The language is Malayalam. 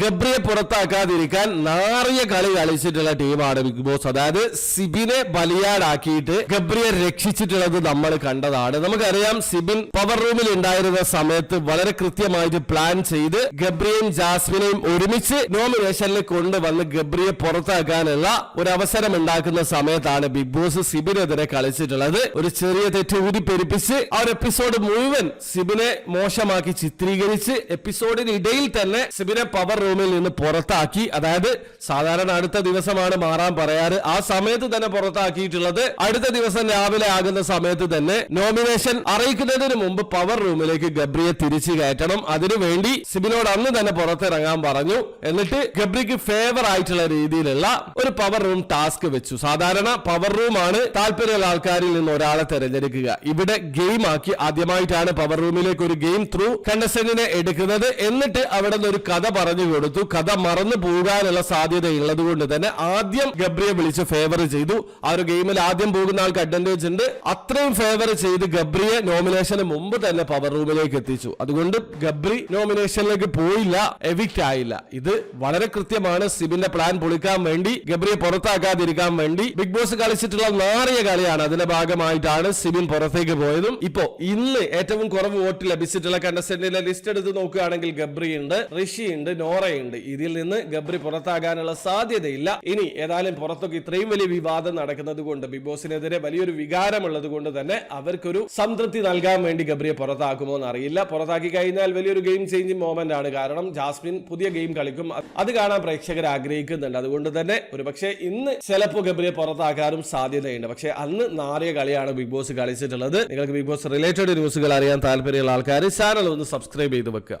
ഗബ്രിയെ പുറത്താക്കാതിരിക്കാൻ നാറിയ കളി കളിച്ചിട്ടുള്ള ടീമാണ് ബിഗ് ബോസ് അതായത് സിബിനെ ബലിയാടാക്കിയിട്ട് ഗബ്രിയെ രക്ഷിച്ചിട്ടുള്ളത് നമ്മൾ കണ്ടതാണ്. നമുക്കറിയാം സിബിൻ പവർ റൂമിൽ ഉണ്ടായിരുന്ന സമയത്ത് വളരെ കൃത്യമായിട്ട് പ്ലാൻ ചെയ്ത് ഗബ്രിയും ജാസ്മിനെയും ഒരുമിച്ച് നോമിനേഷനിൽ കൊണ്ടുവന്ന് ഗബ്രിയെ പുറത്താക്കാനുള്ള ഒരു അവസരം ഉണ്ടാക്കുന്ന സമയത്താണ് ബിഗ് ബോസ് സിബിനെതിരെ കളിച്ചിട്ടുള്ളത്. ഒരു ചെറിയ തെറ്റ് ഊതിപ്പെരിപ്പിച്ച് ആ ഒരു എപ്പിസോഡ് മുഴുവൻ സിബിനെ മോശമാക്കി ചിത്രീകരിച്ച് എപ്പിസോഡിനിടയിൽ തന്നെ സിബിനെ പവർ റൂമിൽ നിന്ന് പുറത്താക്കി അതായത് സാധാരണ അടുത്ത ദിവസമാണ് മാറാൻ പറയാറ് ആ സമയത്ത് തന്നെ പുറത്താക്കിയിട്ടുള്ളത് അടുത്ത ദിവസം രാവിലെ ആകുന്ന സമയത്ത് തന്നെ നോമിനേഷൻ അറിയിക്കുന്നതിന് മുമ്പ് പവർ റൂമിലേക്ക് ഗബ്രിയെ തിരിച്ചു കയറ്റണം. അതിനുവേണ്ടി സിബിനോട് അന്ന് തന്നെ പുറത്തിറങ്ങാൻ പറഞ്ഞു. എന്നിട്ട് ഗബ്രിക്ക് ഫേവർ ആയിട്ടുള്ള രീതിയിലുള്ള ഒരു പവർ റൂം ടാസ്ക് വെച്ചു. സാധാരണ പവർ റൂമാണ് താല്പര്യമുള്ള ആൾക്കാരിൽ നിന്ന് ഒരാളെ തെരഞ്ഞെടുക്കുക. ഇവിടെ ഗെയിം ആക്കി ആദ്യമായിട്ടാണ് പവർ റൂമിലേക്ക് ഒരു ഗെയിം ത്രൂ കണ്ടസ്റ്റന്റിനെ എടുക്കുന്നത്. എന്നിട്ട് അവിടെ നിന്ന് ഒരു കഥ പറഞ്ഞു കൊടുത്തു. കഥ മറന്നു പോകാനുള്ള സാധ്യത ഉള്ളത് കൊണ്ട് തന്നെ ആദ്യം ഗബ്രിയെ വിളിച്ച് ഫേവർ ചെയ്തു. ആ ഒരു ഗെയിമിൽ ആദ്യം പോകുന്ന ആൾക്ക് അഡ്വാന്റേജ് ഉണ്ട്. അത്രയും ഫേവർ ചെയ്ത് ഗബ്രിയെ നോമിനേഷന് മുമ്പ് തന്നെ പവർ റൂമിലേക്ക് എത്തിച്ചു. അതുകൊണ്ട് ഗബ്രി നോമിനേഷനിലേക്ക് പോയില്ല എവിക്റ്റ് ആയില്ല. ഇത് വളരെ കൃത്യമാണ്. സിബിന്റെ പ്ലാൻ പൊളിക്കാൻ വേണ്ടി ഗബ്രിയെ പുറത്താക്കാതിരിക്കാൻ വേണ്ടി ബിഗ് ബോസ് കളിച്ചിട്ടുള്ള നാറിയ കളിയാണ് അതിന്റെ ഭാഗമായിട്ടാണ് സിബിൻ പുറത്തേക്ക് പോയതും. ഇപ്പോ ഇന്ന് ഏറ്റവും കുറവ് വോട്ട് ലഭിച്ചിട്ടുള്ള കണ്ടസ്റ്റന്റിന്റെ ലിസ്റ്റ് എടുത്ത് നോക്കുകയാണെങ്കിൽ ഗബ്രി ഉണ്ട് ഋഷി ഉണ്ട് നോറയുണ്ട് ഇതിൽ നിന്ന് ഗബ്രി പുറത്താകാനുള്ള സാധ്യതയില്ല. ഇനി ഏതായാലും പുറത്തൊക്കെ ഇത്രയും വലിയ വിവാദം നടക്കുന്നത് കൊണ്ട് ബിഗ് ബോസിനെതിരെ വലിയൊരു വികാരമുള്ളത് കൊണ്ട് തന്നെ അവർക്കൊരു സംതൃപ്തി നൽകാൻ വേണ്ടി ഗബ്രിയെ പുറത്താക്കുമോ എന്ന് അറിയില്ല പുറത്താക്കി കഴിഞ്ഞാൽ വലിയൊരു ഗെയിം ചേഞ്ചിങ് മോമെന്റ് ആണ്. കാരണം ജാസ്മിൻ പുതിയ ഗെയിം കളിക്കും. അത് കാണാൻ പ്രേക്ഷകർ ആഗ്രഹിക്കുന്നുണ്ട്. അതുകൊണ്ട് തന്നെ ഒരുപക്ഷെ ഇന്ന് ചിലപ്പോൾ ഗബ്രിയെ പുറത്താക്കാനും സാധ്യതയുണ്ട്. പക്ഷേ അന്ന് നാറിയ കളിയാണ് ബിഗ് ബോസ് കളിച്ചിട്ടുള്ളത്. നിങ്ങൾക്ക് ബിഗ് ബോസ് റിലേറ്റഡ് ന്യൂസുകൾ അറിയാൻ താല്പര്യമുള്ള ആൾക്കാർ ചാനൽ ഒന്ന് സബ്സ്ക്രൈബ് ചെയ്ത് വെക്കുക.